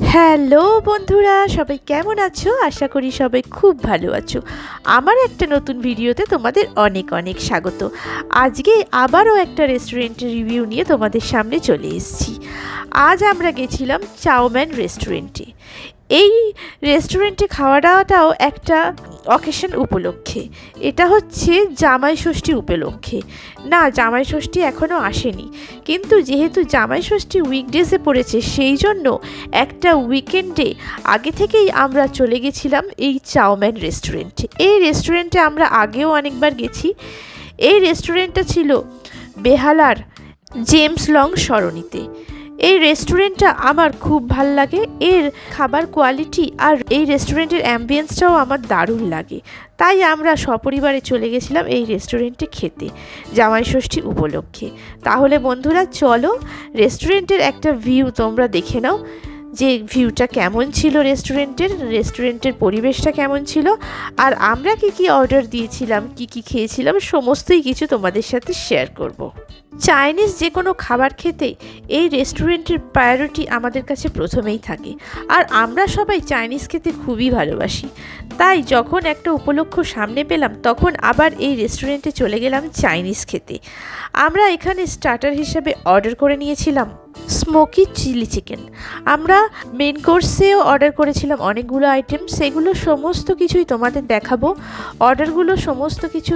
Hello বন্ধুরা, সবাই কেমন আছো? আশা করি সবাই খুব ভালো আছো। আমার একটা নতুন ভিডিওতে তোমাদের অনেক অনেক স্বাগত। আজকে আবারও একটা রেস্টুরেন্টের রিভিউ নিয়ে তোমাদের সামনে চলে এসেছি। আজ আমরা গেছিলাম চাউম্যান রেস্টুরেন্টে। এই রেস্টুরেন্টে খাওয়া দাওয়াটাও একটা অকেশন উপলক্ষে। এটা হচ্ছে জামাই ষষ্ঠী উপলক্ষে। না, জামাই ষষ্ঠী এখনও আসেনি। কিন্তু যেহেতু জামাই ষষ্ঠী উইকডেজে পড়েছে, সেই জন্য একটা উইকেন্ডে আগে থেকেই আমরা চলে গেছিলাম এই চাউম্যান রেস্টুরেন্টে এই রেস্টুরেন্টে আমরা আগেও অনেকবার গেছি। এই রেস্টুরেন্টটা ছিল বেহালার জেমস লং সরণিতে। এই রেস্টুরেন্টটা আমার খুব ভালো লাগে। এর খাবার কোয়ালিটি আর এই রেস্টুরেন্টের অ্যাম্বিয়েন্সটাও আমার দারুণ লাগে। তাই আমরা সপরিবারে চলে গেছিলাম এই রেস্টুরেন্টে খেতে, জামাই ষষ্ঠী উপলক্ষে। তাহলে বন্ধুরা, চলো রেস্টুরেন্টের একটা ভিউ তোমরা দেখে নাও। যে ভিউটা কেমন ছিল রেস্টুরেন্টের রেস্টুরেন্টের পরিবেশটা কেমন ছিল, আর আমরা কি কি অর্ডার দিয়েছিলাম, কি কি খেয়েছিলাম, সমস্তই কিছু তোমাদের সাথে শেয়ার করব। চাইনিজ যে কোনো খাবার খেতে এই রেস্টুরেন্টের প্রায়োরিটি আমাদের কাছে প্রথমেই থাকে, আর আমরা সবাই চাইনিজ খেতে খুবই ভালোবাসি। তাই যখন একটা উপলক্ষ সামনে পেলাম, তখন আবার এই রেস্টুরেন্টে চলে গেলাম চাইনিজ খেতে। আমরা এখানে স্টার্টার হিসেবে অর্ডার করে নিয়েছিলাম। স্মোকি চিলি চিকেন আমরা মেন কোর্সেও অর্ডার করেছিলাম অনেকগুলো আইটেম সেগুলো সমস্ত কিছুই তোমাদের দেখাবো। অর্ডারগুলো সমস্ত কিছু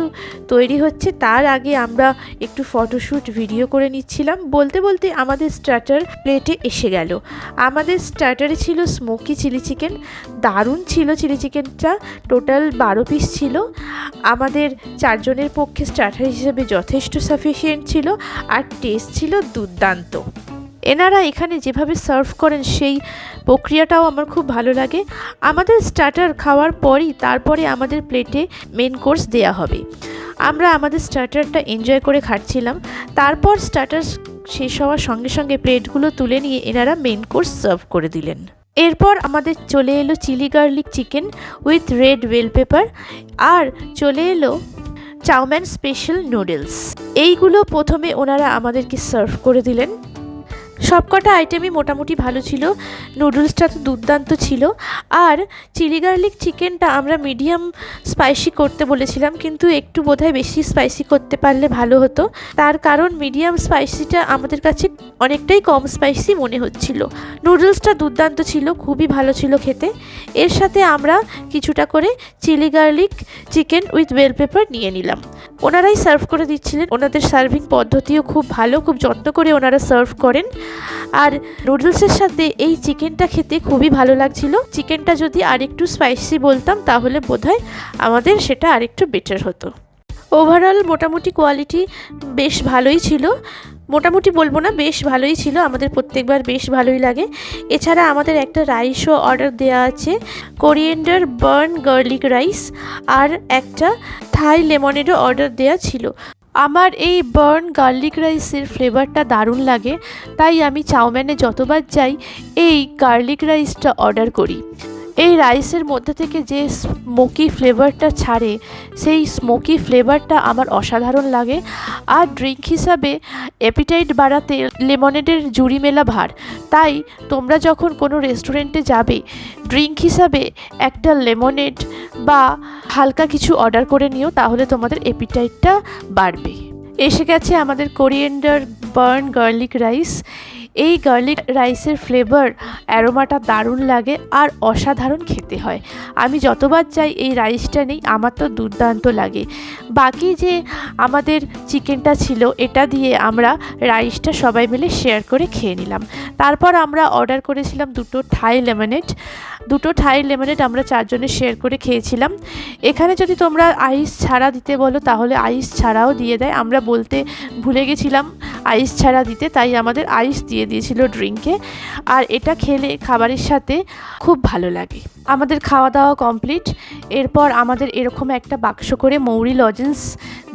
তৈরি হচ্ছে, তার আগে আমরা একটু ফটোশ্যুট ভিডিও করে নিচ্ছিলাম। বলতে বলতে আমাদের স্টার্টার প্লেটে এসে গেল। আমাদের স্টার্টারে ছিল স্মোকি চিলি চিকেন দারুণ ছিল চিলি চিকেনটা টোটাল বারো পিস ছিল। আমাদের চারজনের পক্ষে স্টার্টার হিসেবে যথেষ্ট সাফিসিয়েন্ট ছিল, আর টেস্ট ছিল দুর্দান্ত। এনারা এখানে যেভাবে সার্ভ করেন সেই প্রক্রিয়াটাও আমার খুব ভালো লাগে। আমাদের স্টার্টার খাওয়ার পরই তারপরে আমাদের প্লেটে মেন কোর্স দেয়া হবে। আমরা আমাদের স্টার্টারটা এনজয় করে খাচ্ছিলাম। তারপর স্টার্টার শেষ হওয়ার সঙ্গে সঙ্গে প্লেটগুলো তুলে নিয়ে এনারা মেন কোর্স সার্ভ করে দিলেন। এরপর আমাদের চলে এলো chilli garlic chicken with red bell pepper আর চলে এলো চাউম্যান স্পেশাল নুডলস এইগুলো প্রথমে ওনারা আমাদেরকে সার্ভ করে দিলেন। সবকটা আইটেমই মোটামুটি ভালো ছিল। নুডলসটা তো দুর্দান্ত ছিল। আর চিলি গার্লিক চিকেনটা আমরা মিডিয়াম স্পাইসি করতে বলেছিলাম, কিন্তু একটু বোধহয় বেশি স্পাইসি করতে পারলে ভালো হতো। তার কারণ মিডিয়াম স্পাইসিটা আমাদের কাছে অনেকটাই কম স্পাইসি মনে হচ্ছিল। নুডলসটা দুর্দান্ত ছিল, খুবই ভালো ছিল খেতে। এর সাথে আমরা কিছুটা করে chilli garlic chicken with bell pepper নিয়ে নিলাম। ওনারাই সার্ভ করে দিচ্ছিলেন। ওনাদের সার্ভিং পদ্ধতিও খুব ভালো, খুব যত্ন করে ওনারা সার্ভ করেন। আর নুডলসের সাথে এই চিকেনটা খেতে খুবই ভালো লাগছিল। চিকেনটা যদি আরেকটু স্পাইসি বলতাম, তাহলে বোধহয় আমাদের সেটা আরেকটু বেটার হতো। ওভারঅল মোটামুটি কোয়ালিটি বেশ ভালোই ছিল। মোটামুটি বলব না, বেশ ভালোই ছিল, আমাদের প্রত্যেকবার বেশ ভালোই লাগে। এছাড়া আমাদের একটা রাইসও অর্ডার দেওয়া আছে কোরিয়েন্ডার বার্ন গার্লিক রাইস আর একটা থাই লেমনেরও অর্ডার দেওয়া ছিল। আমার এই বার্ন গার্লিক রাইসের ফ্লেভারটা দারুণ লাগে, তাই আমি চাউম্যানে যতবার যাই এই গার্লিক রাইসটা অর্ডার করি। এই রাইসের মধ্যে থেকে যে স্মোকি ফ্লেভারটা ছাড়ে, সেই স্মোকি ফ্লেভারটা আমার অসাধারণ লাগে। আর ড্রিঙ্ক হিসাবে অ্যাপিটাইট বাড়াতে লেমনেডের জুড়ি মেলা ভার। তাই তোমরা যখন কোনো রেস্টুরেন্টে যাবে, ড্রিঙ্ক হিসাবে একটা লেমনেড বা হালকা কিছু অর্ডার করে নিও, তাহলে তোমাদের অ্যাপিটাইটটা বাড়বে। এসে গেছে আমাদের কোরিয়েন্ডার বার্ন গার্লিক রাইস। এই গার্লিক রাইসের ফ্লেভার, অ্যারোমাটা দারুণ লাগে আর অসাধারণ খেতে হয়। আমি যতবার চাই এই রাইসটা নেই, আমার তো দুর্দান্ত লাগে। বাকি যে আমাদের চিকেনটা ছিল, এটা দিয়ে আমরা রাইসটা সবাই মিলে শেয়ার করে খেয়ে নিলাম। তারপর আমরা অর্ডার করেছিলাম দুটো থাই লেমনেড দুটো থাই লেমনেড আমরা চারজনে শেয়ার করে খেয়েছিলাম। এখানে যদি তোমরা আইস ছাড়া দিতে বলো, তাহলে আইস ছাড়াও দিয়ে দেয়। আমরা বলতে ভুলে গেছিলাম আইস ছাড়া দিতে, তাই আমাদের আইস দিয়ে দিয়েছিল ড্রিঙ্কে। আর এটা খেলে খাবারের সাথে খুব ভালো লাগে। আমাদের খাওয়া দাওয়া কমপ্লিট এরপর আমাদের এরকম একটা বাক্স করে মৌরি লজেন্স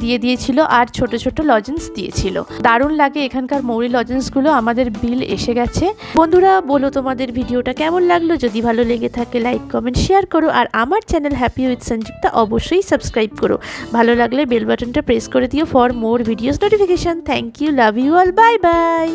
দিয়ে দিয়েছিল আর ছোট ছোট লজেন্স দিয়েছিল। দারুণ লাগে এখানকার মৌরি লজেন্সগুলো আমাদের বিল এসে গেছে। বন্ধুরা, বলো তোমাদের ভিডিওটা কেমন লাগল? যদি ভালো লেগে থাকে লাইক কমেন্ট শেয়ার করো। আর আমার চ্যানেল হ্যাপি উইথ সঞ্জীবটা অবশ্যই সাবস্ক্রাইব করো। ভালো লাগলে বেল বাটনটা প্রেস করে দিও for more videos notification thank you love you all bye bye